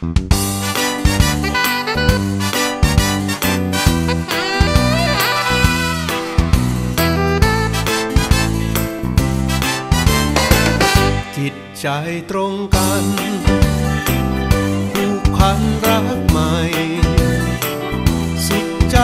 จิตใจตรงกันผูกพันรักใหม่ สุขใจ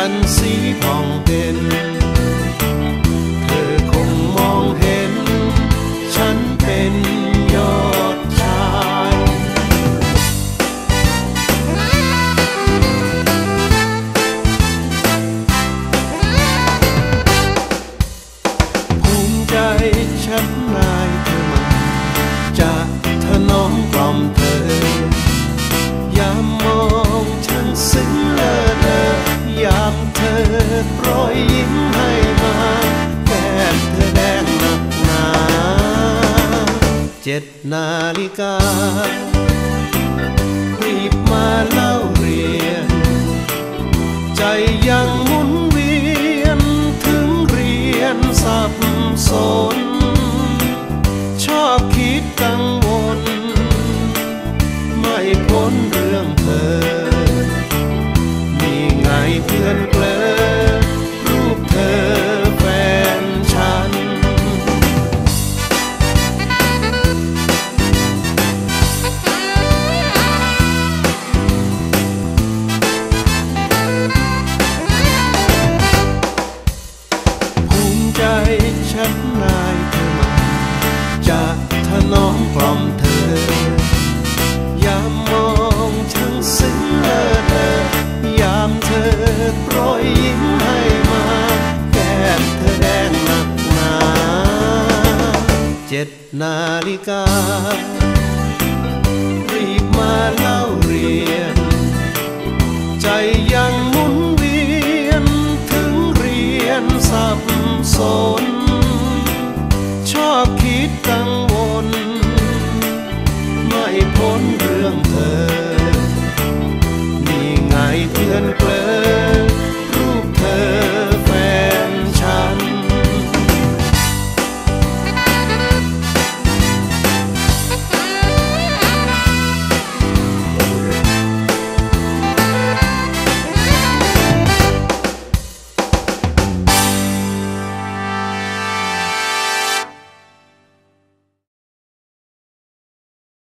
จันสีผ่องเด่นเธอคงมองเห็น ฉันเป็นยอดชายภูมิใจฉัน ยิ้มให้มาแก้มเธอแดงหนักหนาเจ็ดนาฬิการีบมาเล่าเรียน ใจยังหมุนเวียน ถึงเรียนสับสน ชอบคิดกัง ฉันายเธอมา จะถนอมกล่อมเธอยามมองช่างซึ้งเลิศยามเธอโปรยยิ้มให้มา แก้มเธอแดงหนักหนาเจ็ดนาฬิกา รีบมาเล่าเรียน ใจยังหมุนเวียนถึงเรียนสับสน and